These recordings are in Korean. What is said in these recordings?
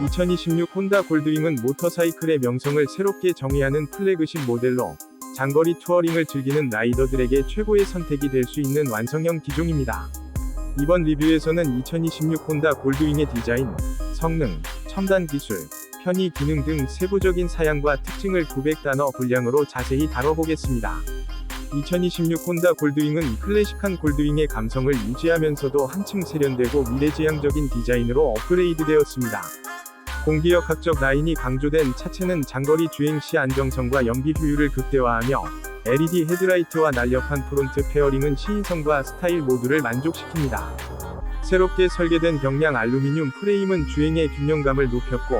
(2026) 혼다 골드윙은 모터사이클의 명성을 새롭게 정의하는 플래그십 모델로 장거리 투어링을 즐기는 라이더들에게 최고의 선택이 될 수 있는 완성형 기종입니다. 이번 리뷰에서는 2026 혼다 골드윙의 디자인, 성능, 첨단 기술, 편의 기능 등 세부적인 사양과 특징을 900단어 분량으로 자세히 다뤄보겠습니다. 2026 혼다 골드윙은 클래식한 골드윙의 감성을 유지하면서도 한층 세련되고 미래지향적인 디자인으로 업그레이드되었습니다. 공기역학적 라인이 강조된 차체는 장거리 주행 시 안정성과 연비 효율을 극대화하며 LED 헤드라이트와 날렵한 프론트 페어링은 시인성과 스타일 모두를 만족시킵니다. 새롭게 설계된 경량 알루미늄 프레임은 주행의 균형감을 높였고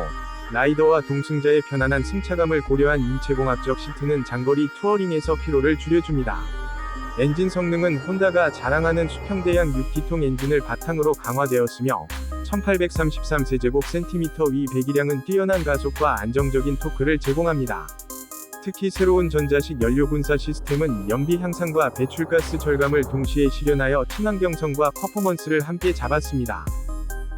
라이더와 동승자의 편안한 승차감을 고려한 인체공학적 시트는 장거리 투어링에서 피로를 줄여줍니다. 엔진 성능은 혼다가 자랑하는 수평대양 6기통 엔진을 바탕으로 강화되었으며 1833세제곱 센티미터 위 배기량은 뛰어난 가속과 안정적인 토크를 제공합니다. 특히 새로운 전자식 연료 분사 시스템은 연비 향상과 배출가스 절감을 동시에 실현하여 친환경성과 퍼포먼스를 함께 잡았습니다.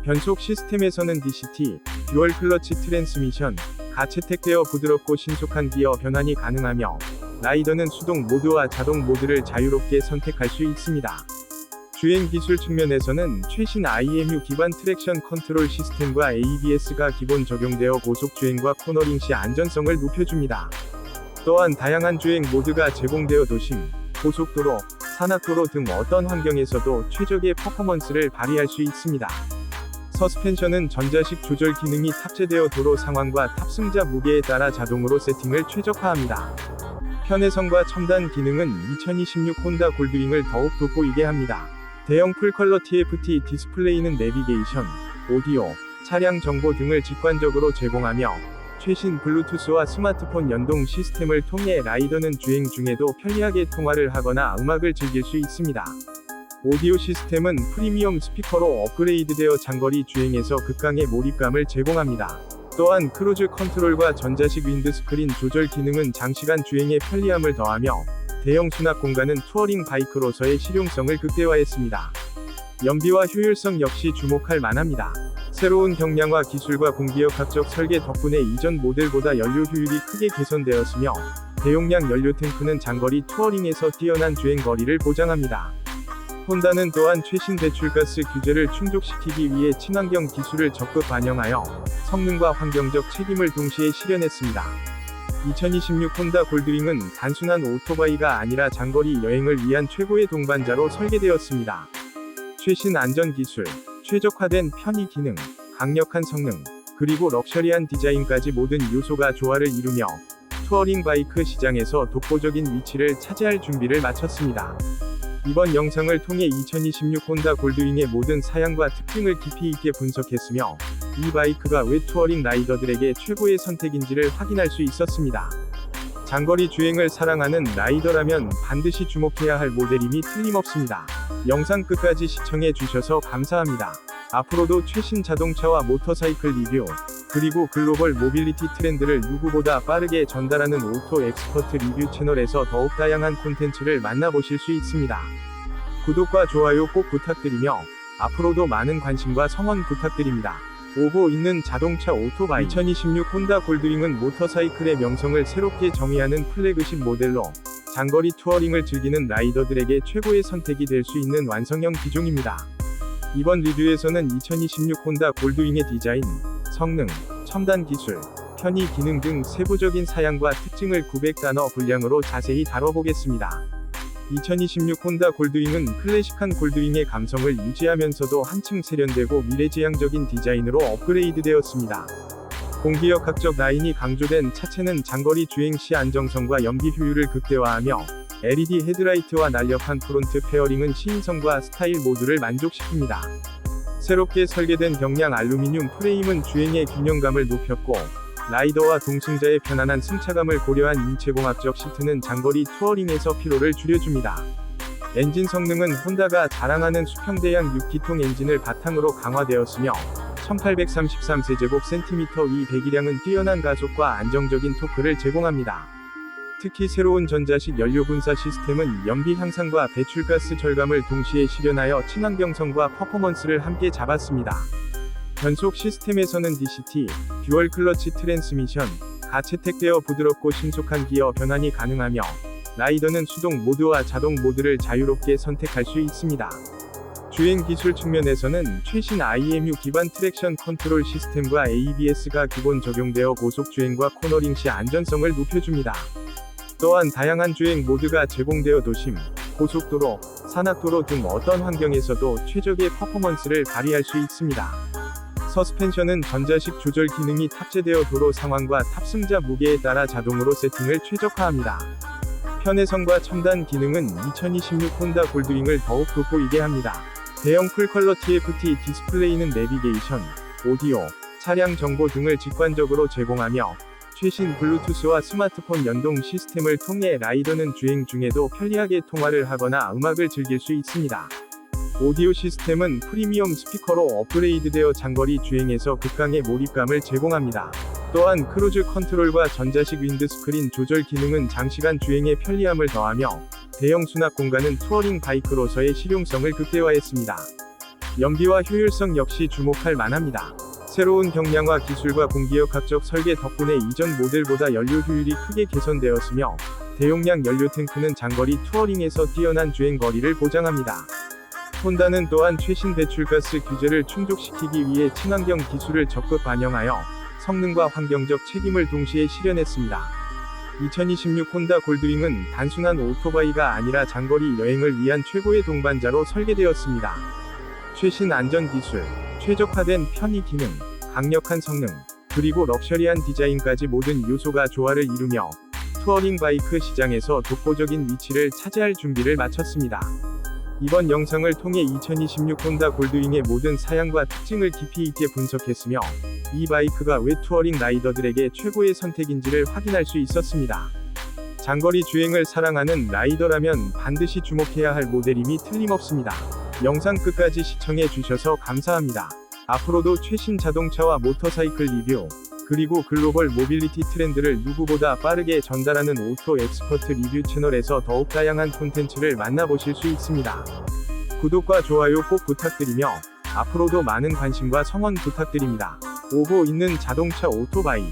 변속 시스템에서는 DCT, 듀얼 클러치 트랜스미션, 가채택되어 부드럽고 신속한 기어 변환이 가능하며 라이더는 수동 모드와 자동 모드를 자유롭게 선택할 수 있습니다. 주행 기술 측면에서는 최신 IMU 기반 트랙션 컨트롤 시스템과 ABS가 기본 적용되어 고속 주행과 코너링 시 안전성을 높여줍니다. 또한 다양한 주행 모드가 제공되어 도심, 고속도로, 산악도로 등 어떤 환경에서도 최적의 퍼포먼스를 발휘할 수 있습니다. 서스펜션은 전자식 조절 기능이 탑재되어 도로 상황과 탑승자 무게에 따라 자동으로 세팅을 최적화합니다. 편의성과 첨단 기능은 2026 혼다 골드윙을 더욱 돋보이게 합니다. 대형 풀컬러 TFT 디스플레이는 내비게이션, 오디오, 차량 정보 등을 직관적으로 제공하며 최신 블루투스와 스마트폰 연동 시스템을 통해 라이더는 주행 중에도 편리하게 통화를 하거나 음악을 즐길 수 있습니다. 오디오 시스템은 프리미엄 스피커로 업그레이드되어 장거리 주행에서 극강의 몰입감을 제공합니다. 또한 크루즈 컨트롤과 전자식 윈드스크린 조절 기능은 장시간 주행에 편리함을 더하며 대형 수납 공간은 투어링 바이크로서의 실용성을 극대화했습니다. 연비와 효율성 역시 주목할 만합니다. 새로운 경량화 기술과 공기역학적 설계 덕분에 이전 모델보다 연료 효율이 크게 개선되었으며 대용량 연료 탱크는 장거리 투어링에서 뛰어난 주행 거리를 보장합니다. 혼다는 또한 최신 배출가스 규제를 충족시키기 위해 친환경 기술을 적극 반영하여 성능과 환경적 책임을 동시에 실현했습니다. 2026 혼다 골드윙은 단순한 오토바이가 아니라 장거리 여행을 위한 최고의 동반자로 설계되었습니다. 최신 안전 기술, 최적화된 편의 기능, 강력한 성능, 그리고 럭셔리한 디자인까지 모든 요소가 조화를 이루며 투어링 바이크 시장에서 독보적인 위치를 차지할 준비를 마쳤습니다. 이번 영상을 통해 2026 혼다 골드윙의 모든 사양과 특징을 깊이 있게 분석했으며 이 바이크가 왜 투어링 라이더들에게 최고의 선택인지를 확인할 수 있었습니다. 장거리 주행을 사랑하는 라이더라면 반드시 주목해야 할 모델임이 틀림없습니다. 영상 끝까지 시청해 주셔서 감사합니다. 앞으로도 최신 자동차와 모터사이클 리뷰, 그리고 글로벌 모빌리티 트렌드를 누구보다 빠르게 전달하는 오토 엑스퍼트 리뷰 채널에서 더욱 다양한 콘텐츠를 만나보실 수 있습니다. 구독과 좋아요 꼭 부탁드리며 앞으로도 많은 관심과 성원 부탁드립니다. 오고 있는 자동차 오토바이 2026 혼다 골드윙은 모터사이클의 명성을 새롭게 정의하는 플래그십 모델로 장거리 투어링을 즐기는 라이더들에게 최고의 선택이 될 수 있는 완성형 기종입니다. 이번 리뷰에서는 2026 혼다 골드윙의 디자인, 성능, 첨단 기술, 편의 기능 등 세부적인 사양과 특징을 900단어 분량으로 자세히 다뤄보겠습니다. 2026 혼다 골드윙은 클래식한 골드윙의 감성을 유지하면서도 한층 세련되고 미래지향적인 디자인으로 업그레이드되었습니다. 공기역학적 라인이 강조된 차체는 장거리 주행 시 안정성과 연비 효율을 극대화하며 LED 헤드라이트와 날렵한 프론트 페어링은 시인성과 스타일 모두를 만족시킵니다. 새롭게 설계된 경량 알루미늄 프레임은 주행의 균형감을 높였고 라이더와 동승자의 편안한 승차감을 고려한 인체공학적 시트는 장거리 투어링에서 피로를 줄여줍니다. 엔진 성능은 혼다가 자랑하는 수평대양 6기통 엔진을 바탕으로 강화되었으며 1833세제곱 센티미터 위 배기량은 뛰어난 가속과 안정적인 토크를 제공합니다. 특히 새로운 전자식 연료 분사 시스템은 연비 향상과 배출가스 절감을 동시에 실현하여 친환경성과 퍼포먼스를 함께 잡았습니다. 변속 시스템에서는 DCT, 듀얼 클러치 트랜스미션, 가채택되어 부드럽고 신속한 기어 변환이 가능하며 라이더는 수동 모드와 자동 모드를 자유롭게 선택할 수 있습니다. 주행 기술 측면에서는 최신 IMU 기반 트랙션 컨트롤 시스템과 ABS가 기본 적용되어 고속 주행과 코너링 시 안전성을 높여줍니다. 또한 다양한 주행 모드가 제공되어 도심, 고속도로, 산악도로 등 어떤 환경에서도 최적의 퍼포먼스를 발휘할 수 있습니다. 서스펜션은 전자식 조절 기능이 탑재되어 도로 상황과 탑승자 무게에 따라 자동으로 세팅을 최적화합니다. 편의성과 첨단 기능은 2026 혼다 골드윙을 더욱 돋보이게 합니다. 대형 풀컬러 TFT 디스플레이는 내비게이션, 오디오, 차량 정보 등을 직관적으로 제공하며 최신 블루투스와 스마트폰 연동 시스템을 통해 라이더는 주행 중에도 편리하게 통화를 하거나 음악을 즐길 수 있습니다. 오디오 시스템은 프리미엄 스피커로 업그레이드되어 장거리 주행에서 극강의 몰입감을 제공합니다. 또한 크루즈 컨트롤과 전자식 윈드스크린 조절 기능은 장시간 주행에 편리함을 더하며 대형 수납 공간은 투어링 바이크로서의 실용성을 극대화했습니다. 연비와 효율성 역시 주목할 만합니다. 새로운 경량화 기술과 공기역학적 설계 덕분에 이전 모델보다 연료 효율이 크게 개선되었으며 대용량 연료 탱크는 장거리 투어링에서 뛰어난 주행 거리를 보장합니다. 혼다는 또한 최신 배출가스 규제를 충족시키기 위해 친환경 기술을 적극 반영하여 성능과 환경적 책임을 동시에 실현했습니다. 2026 혼다 골드윙은 단순한 오토바이가 아니라 장거리 여행을 위한 최고의 동반자로 설계되었습니다. 최신 안전 기술, 최적화된 편의 기능, 강력한 성능, 그리고 럭셔리한 디자인까지 모든 요소가 조화를 이루며 투어링 바이크 시장에서 독보적인 위치를 차지할 준비를 마쳤습니다. 이번 영상을 통해 2026 혼다 골드윙의 모든 사양과 특징을 깊이 있게 분석했으며 이 바이크가 왜 투어링 라이더들에게 최고의 선택인지를 확인할 수 있었습니다. 장거리 주행을 사랑하는 라이더라면 반드시 주목해야 할 모델임이 틀림없습니다. 영상 끝까지 시청해 주셔서 감사합니다. 앞으로도 최신 자동차와 모터사이클 리뷰, 그리고 글로벌 모빌리티 트렌드를 누구보다 빠르게 전달하는 오토 엑스퍼트 리뷰 채널에서 더욱 다양한 콘텐츠를 만나보실 수 있습니다. 구독과 좋아요 꼭 부탁드리며 앞으로도 많은 관심과 성원 부탁드립니다. 오고 있는 자동차 오토바이